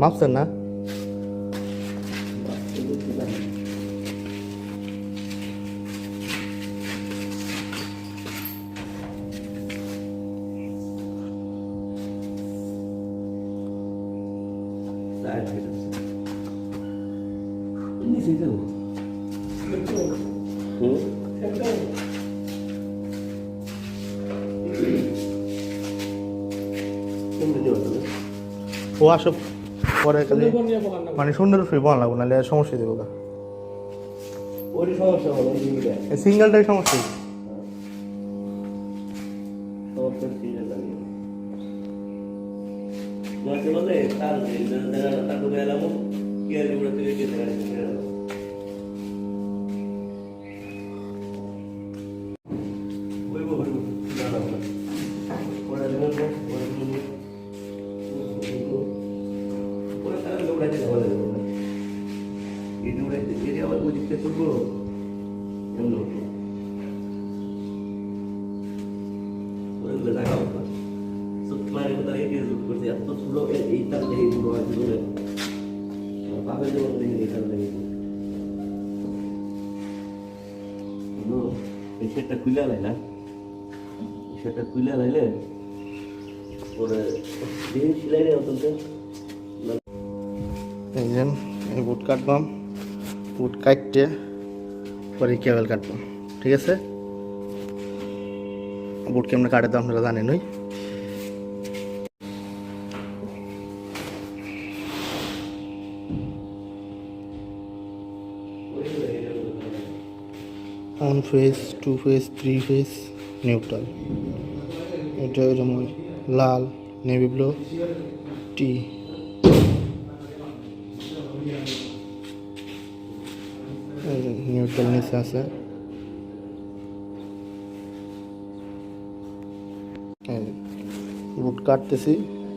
মাপছেন না ও আসো পরে খালি মানে সুন্দর ফ্রি বল লাগবো নাহলে সমস্যা দেবো সিঙ্গেলটাই সমস্যা তার এই সেটটা খুলে লাই না? সেটা খুলে লাইলে পরে দিয়ে সিলাই যে, এই বুট কাটবাম বুট কাটতে পরে কেবল কাটবাম ঠিক আছে? বুট কেমনে কাটে তো আপনারা জানেন one phase two phase three phase neutral এটা ওই লাল নেভি ব্লু টি নিউট্রাল নিচে আছে। বুট কাটতেছি,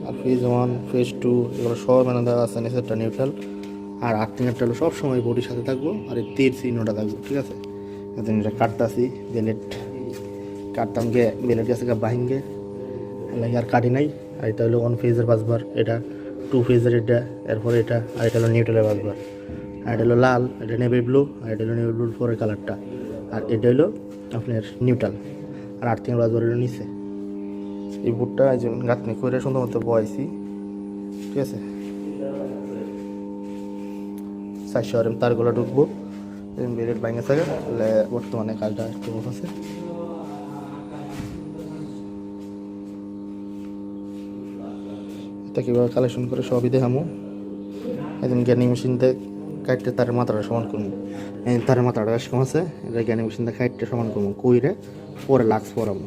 আর ফেজ ওয়ান ফেজ টু এগুলো সব মানে দেওয়া আছে, নিচেরটা নিউট্রাল আর আর্থিংয়েরটা হলো সবসময় বডির সাথে থাকব, আর এই তীর চিহ্নটা থাকব, ঠিক আছে? এখন এটা কাটতাছি বেলেট কাটতাম গে বেলেট গেছে গা বাহিনগে লাগে আর কাটি নাই, আর এটা হলো ওয়ান ফেজের পাঁচবার এটা টু ফেজের এটা, এরপর এটা, আর এটা হলো নিউট্রালের পাঁচবার আর এটা হলো লাল এটা নেভি ব্লু আর এটা হলো নেভি ব্লুর পরের কালারটা আর এটা হলো আপনার নিউট্রাল আর আর্থিং পাঁচবার হলো নিচে। এই বুটটা যে গাঁথনি করে সুন্দর মতো বয়েছি ঠিক আছে? চারশো আর তারগুলো ঢুকবো। বেলেট ভাঙে থাকে, তাহলে বর্তমানে কাজটা একটু আছে। এটা কীভাবে কালেকশন করে, সবই দেখামো। একদিন জ্ঞানী মেশিন দিয়ে কাটতে তার মাথাটা সমান করব তার বেশ কম আছে এটা জ্ঞানী মেশিন দিয়ে কাটতে সমান করব কইরে পরে লাক্স পরাবো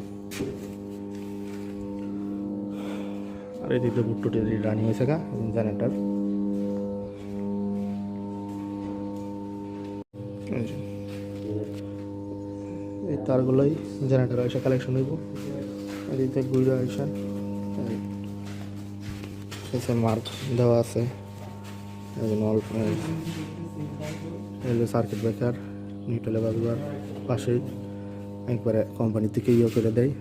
আর এদিকে বুট্টুটি রানি হয়েছে গা জেনারেটার তারগুলোই জেনারেটর আয়সা কালেকশন হইব এদিকে গুইরা আয়সা এসে মার্ক দেওয়া আছে। অল্প এলো সার্কিট ব্রেকার নিউট্রাল বাজবার পাশেই। একবারে কোম্পানি থেকে ইয়ে করে দেয়।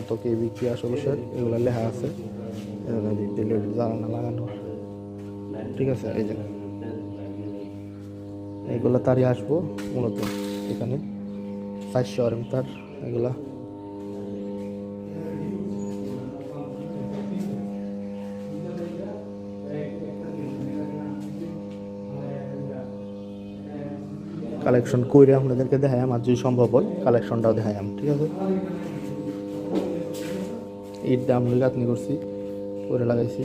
কত কি আসলে সে এগুলো লেখা আছে। জানানা লাগানো ঠিক আছে, এই যে। এগুলো তারই আসব মূলত এখানে। চারশো আর তার, এগুলা। কালেকশন করে আপনাদেরকে দেখাই আমার যদি সম্ভব হয় কালেকশনটাও দেখাই ঠিক আছে? ঈদ দাম হয়ে করছি করে লাগাইছি।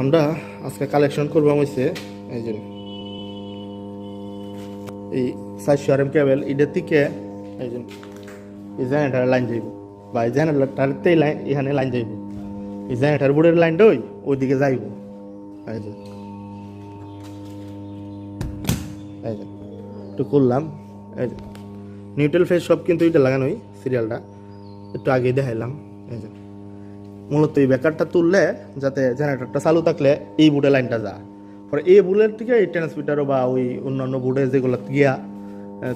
আমরা আজকে কালেকশন করব হয়েছে এই যে এই চারশো আর এম কেবল এটার থেকে, এই যে এই জেনারেটার লাইন যাইব। বা এই জেনারেটারতে লাইন এখানে লাইন যাইব। এই জেনারেটার বোর্ডের লাইনটা ওই, ওইদিকে যাইব। এই যে এই যে, একটু করলাম এই যে। নিউট্রাল ফেস সব কিন্তু এটা লাগানোই সিরিয়ালটা একটু আগে দেখাইলাম। এই যে। মূলত এই বেকারটা তুললে যাতে জেনারেটরটা চালু থাকলে এই বুটে লাইনটা যা। পরে এই বুলের থেকে এই ট্রান্সমিটারও বা ওই অন্যান্য বুটে যেগুলো গিয়া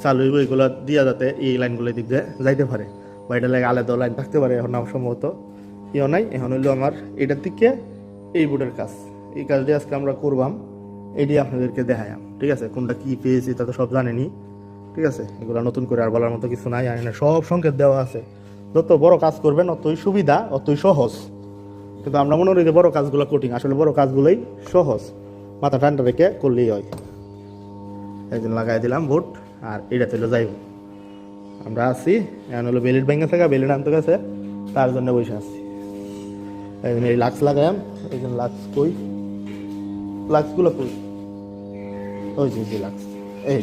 চালু হইব, এগুলো দিয়া যাতে এই লাইনগুলো দিক দিয়ে যাইতে পারে। বা এটা লাগে আলাদা লাইন থাকতে পারে এখন সম্ভবত। ইও নাই, এখন হইল আমার এটার দিকে এই বুটের কাজ। এই কাজটি আজকে আমরা করবাম। এটি আপনাদেরকে দেখায়াম ঠিক আছে? কোনটা কি পেয়েছি তা তো সব জানেনি। ঠিক আছে? এগুলো নতুন করে আর বলার মতো কিছু নাই না সব সংকেত দেওয়া আছে। যত বড় কাজ করবেন, অতই সুবিধা, অতই সহজ। কিন্তু আমরা মনে করি যে বড় কাজগুলো কঠিন। আসলে বড় কাজগুলোই সহজ। মাথা ঠান্ডা রেখে করলেই হয়। একদিন লাগাই দিলাম ভোট, আর এটা চলে যাইব আমরা আছি, এখন হলো বেলির ব্যাঙ্গে থাকা বেলির আনতে গেছে, তার জন্য বসে এই জন্য এই লাক্স লাগাইম জন্য লাক্স কই? লাক্সগুলো কই? ওই যে যে লাক্স। এই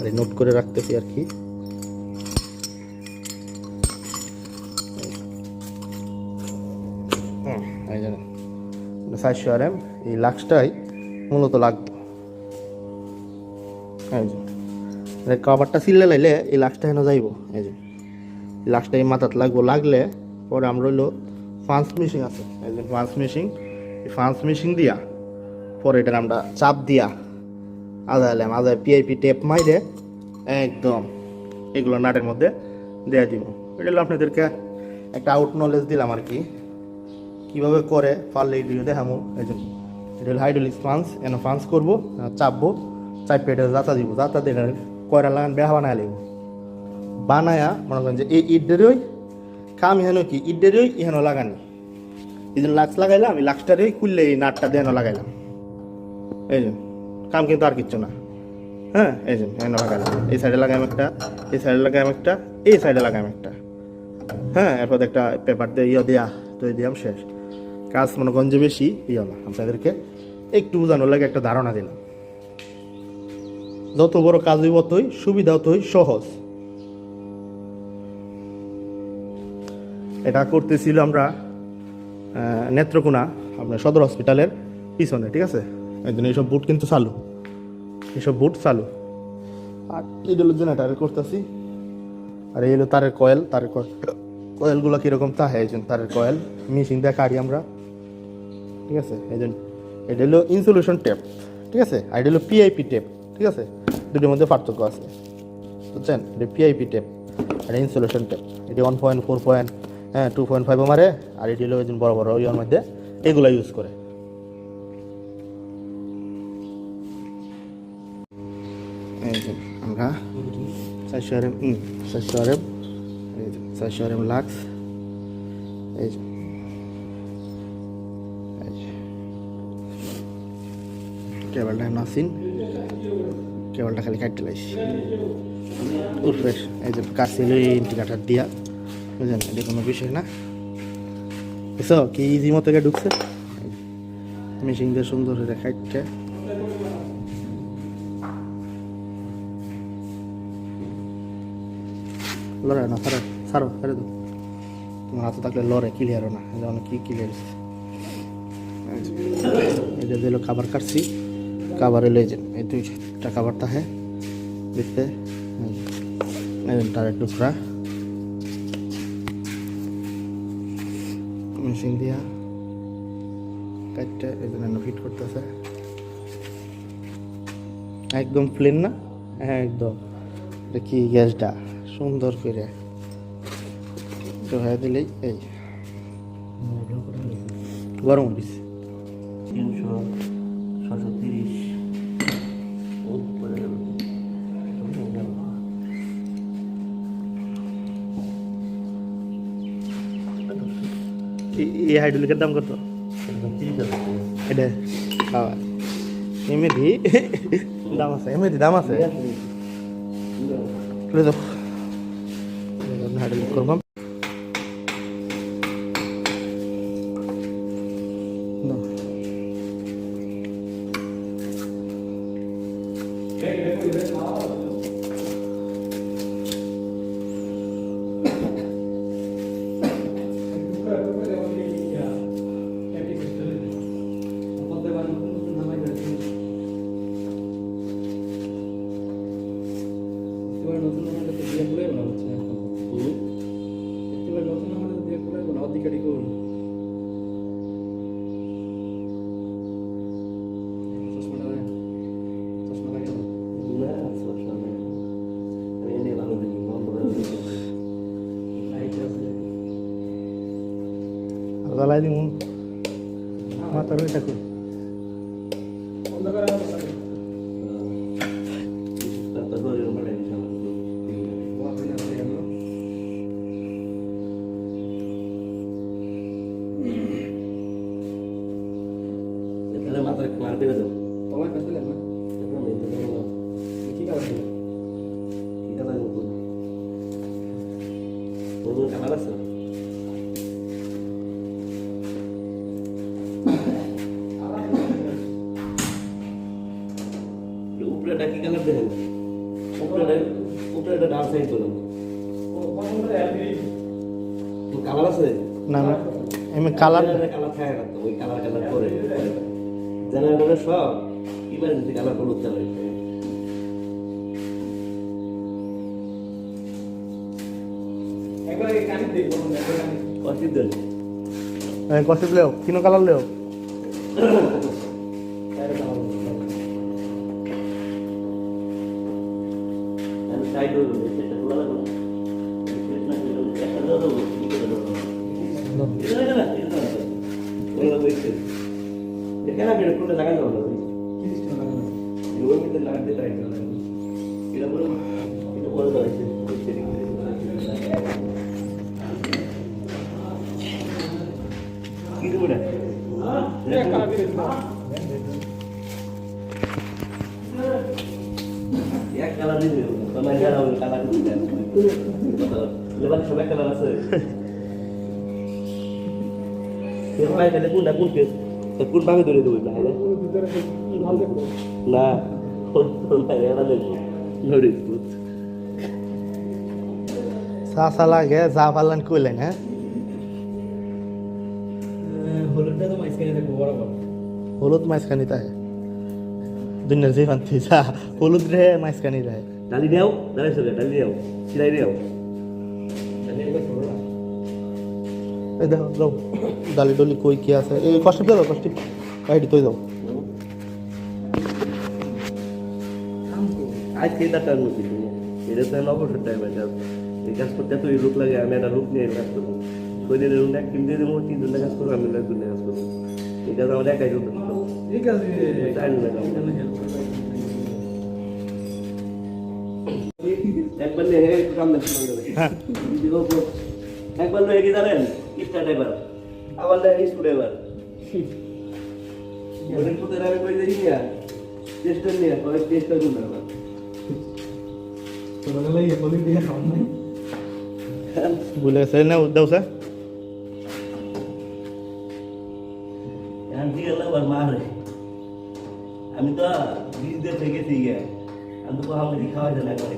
আর নোট করে রাখতেছি আর কি। চারশো আর এম এই লাক্সটাই মূলত লাগবে। এই যে কাবারটা সিললে লাইলে এই লাক্সটা হেন যাইব। এই যে লাক্সটা এই মাথাত লাগবো, লাগলে পরে আমরা হইল ফান্স মেশিন আছে। এই যে এই ফান্স মেশিন দিয়া পরে এটার আমরা চাপ দিয়া আদাইলাম আদায় পিআইপি টেপ মাইরে একদম এগুলো নাটের মধ্যে দেয়া দিব। এটা হলো আপনাদেরকে একটা আউট নলেজ দিলাম আর কি। কীভাবে করে পারলে এই ভিডিও দেখামো এই জন্য এটা হলো হাইড্রোলিক ফান্স এনে ফান্স করব, চাপবো চাপ পেটে যাতা দিব, যাতা দিয়ে কয়রা লাগান, বেহা বানায় লাগবো বানায়া মনে করেন যে এই ইডেরই কাম ইহেন কি ইডেরই ইহেন লাগানি। এই জন্য লাক্স লাগাইলাম আমি লাক্সটারই খুললে এই নাটটা দেন লাগাইলাম। এই যে। কাম কিন্তু আর কিচ্ছু না। হ্যাঁ এই যে, এই সাইডে লাগাইম একটা, এই সাইডে লাগাম একটা, এই সাইডে লাগাম একটা। হ্যাঁ এরপর একটা পেপার দিয়ে ইয়ে দেয়া তো এই দিলাম শেষ। কাজ মনে যে বেশি ইয়ে না আপনাদেরকে একটু বোঝানোর লাগে একটা ধারণা দিলাম। যত বড় কাজ হইব ততই সুবিধা, ততই সহজ। এটা করতেছিল আমরা নেত্রকোনা, আপনার সদর হসপিটালের পিছনে, ঠিক আছে? এই জন্য এইসব বুট কিন্তু চালু। এইসব বুট চালু। আর এই হলো জেনারেটার করতেছি। আর এই হলো তারের কয়েল তারের কয়েলগুলো কীরকম তা এই জন্য তারের কয়েল মেশিন দিয়ে কাটি আমরা। ঠিক আছে? এই জন্য এটা হলো ইনসুলেশন টেপ ঠিক আছে? আর এটা হলো পিআইপি টেপ ঠিক আছে? দুটোর মধ্যে পার্থক্য আছে। বুঝছেন? এটা পিআইপি টেপ আর ইনসুলেশন টেপ এটি ওয়ান পয়েন্ট ফোর পয়েন্ট হ্যাঁ টু পয়েন্ট ফাইভও মারে আর এটি হলো জন্য বড় বড় ইয়ের মধ্যে। এগুলো ইউজ করে। চারশো আর এম চারশো আর এম চারশো লাক্স এই কেবলটা নাসিন কেবলটা খালি কাটতে লাগছি উঠবে এই যে কাছিল এই ইন্টিগ্রেটার দিয়া বুঝলেন এটা কোনো বিষয় না বুঝছ কি ইজি মতো ঢুকছে মেশিন দিয়ে সুন্দর করে কাটছে লড়াই না সারো সারো ছেড়ে দাও। তোমার হাতে থাকলে লড়ে ক্লিয়ারও না যেমন কি ক্লিয়ার এই যে দিল খাবার কাটছি, খাবার এলো এই যে এই দুইটা খাবারটা হ্যাঁ দেখতে। তার টুকরা। মেশিন দিয়া কাটতে, এই জন্য ফিট করতেছে। একদম প্লেন না? হ্যাঁ একদম। এটা কি গ্যাসটা? সুন্দর করে তো দিলেই এই গরম দিছে তিনশো ছশো তিরিশ। এই- হাইড্রোলিকের দাম কত। এটা খাওয়া এমএডি দাম আছে এমএডি দাম আছে। খুলে До гарантії. কালার আছে? না না। এমনি কালার কালার থাকে না ওই কালার কালার করে সব ইমার্জেন্সি কালার লেও তিন কালার লেও এখানে বের করে লাগানো হলো ওই মধ্যে লাগাতে চাই এটা বলে এটা বলে দাও কি দেবো না এক কালার দিবে কালার লেবার সবাই কালার আছে কোনটা কোন কেস কোন ভাবে ধরে দেবো ভাই না চা লাগে যা পারলেন কইলেন হ্যাঁ হলুদটা তো মাঝখানে থাকব বরাবর হলুদ মাঝখানি তাই দুনিয়ার যে পান্তি যা হলুদ রে মাঝখানি রায় ডালি দেও ডালি সরে ডালি দেও সিলাই দেও না এই দেখো দাও। ডালি ডলি কই কি আছে? এই কষ্ট দাও কষ্ট আইডি তুই দাও। আজ কে টাকার মধ্যে এটা তো অবসর টাইম আছে এই কাজ করতে এত লোক লাগে আমি একটা লোক নিয়ে কাজ করব। শরীরের রুম এক কিনতে দেবো তিন ঘণ্টা কাজ করব আমি এক ঘণ্টা কাজ করব। এই কাজ আমার একাই করতে ঠিক আছে। না এখানে একবার নিয়ে কাম দেখতে হ্যাঁ। একবার নিয়ে কি জানেন? স্টার্ট এবার আবার নেয় স্কুল এবার ওদের পুতের আমি কই দেখি না টেস্টার নিয়ে কয় টেস্টারগুলো আবার? ছোটবেলায় এ হলুদ দিয়ে খাওয়ান নাই। ভুলে গেছে না দাও স্যার। আমি তো বীজ দিয়ে থেকে গেছি গিয়ে। আমি তো আমাকে খাওয়া যায় না এসে।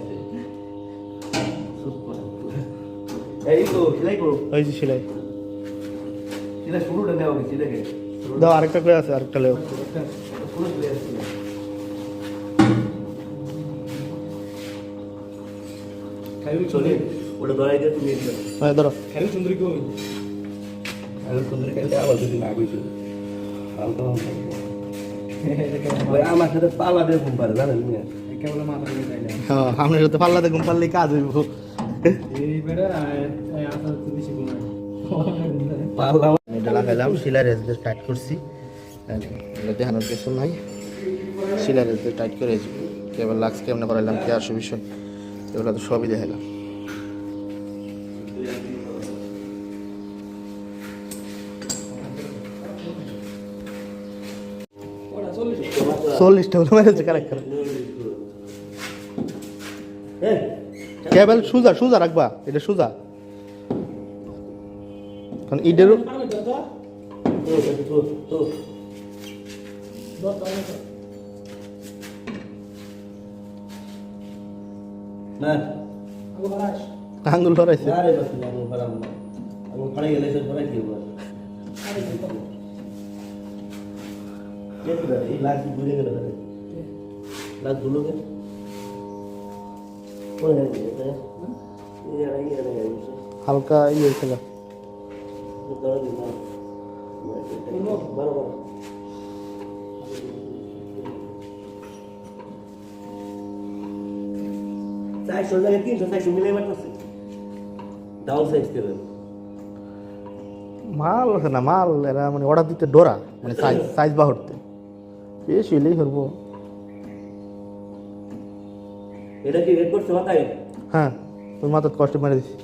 এই তো সেলাই করো। ওই যে সেলাই। শুরুটা নেওয়া দাও আরেকটা কই আছে আরেকটা লেও। পুরো চলে। আসছে খাইরুল চলে চলে ওটা ধরাই দিয়ে তুমি এদিকে হ্যাঁ ধরো। খাইরুল সুন্দরী কই আর সুন্দর খেলতে আবার যদি না গেছে হালকা ওই আমার সাথে পালা দিয়ে ঘুম পারে জানেন মিয়া কেবল মাথা দিয়ে তাইলে হ্যাঁ সাথে পাল্লাতে ঘুম পারলে কাজ হইব। এই বেড়া আসা বেশি ঘুমায়। পালা সিলিংটা লাগাইলাম শিলার দিয়ে টাইট করছি। দেখানোর কিছু নাই। শিলার রেজদের টাইট করে কেবল লাক্স কেমনে করাইলাম কে আসু বিষয়, এগুলো তো সবই দেখালাম চল্লিশটা হলো কেবল সুজা সুজা রাখবা, এটা সুজা। কারণ ইডেরও আঙ্গুল ধরাইছে হালকা ইয়ে হয়েছিল চারশো জায়গায় তিনশো চারশো মিলে পারতেছে ডাউন সাইজ দেবেন মাল আছে না মাল এরা মানে অর্ডার দিতে ডোরা মানে সাইজ সাইজ বাহরতে বেশ হইলেই করব এটা কি রেড করছে মাথায়? হ্যাঁ ওই মাথার কষ্ট মেরে দিছি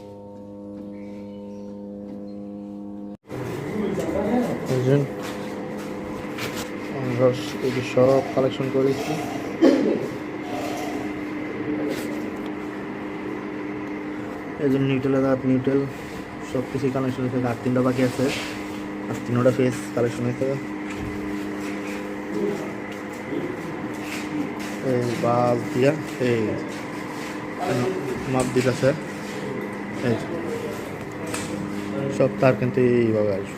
আমরা এই সব কালেকশন করেছি। এই জন্য নিউটেলের দাঁত নিউটেল সব কিছুই কালেকশন হয়েছে। আর তিনটা বাকি আছে। আর তিনটা ফেস কালেকশন হয়েছে। এই দিয়া, এই মাপ দিতেছে। এই সব তার কিন্তু এইভাবে আসবে।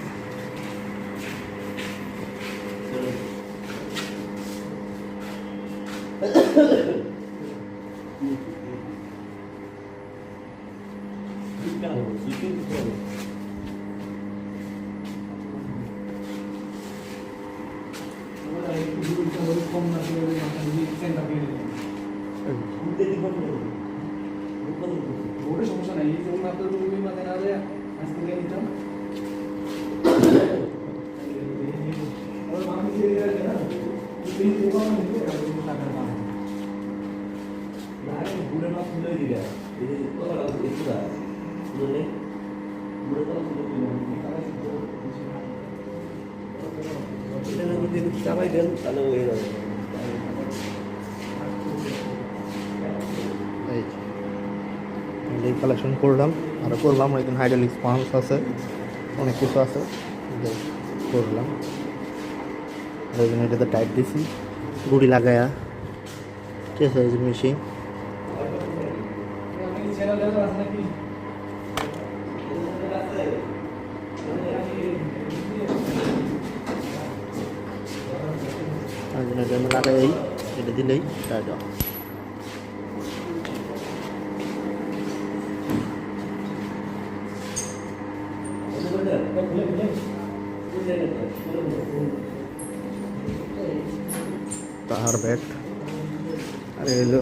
সমস্যা নাই এই যে মাত্র তুমি মাথায় না যায় আজকে নিতাম চাপাই দেন তাহলে হয়ে যাবে এই যে। এই কালেকশন করলাম আরও করলাম একদিন হাইড্রোলিক পাম্প আছে, অনেক কিছু আছে করলাম। ওই জন্য এটাতে টাইট দিছি, গুড়ি লাগায়া, ঠিক আছে যে মেশিন লাগাই এটা দিলেই টাইট হয় তাহার ব্যাট আর এলো।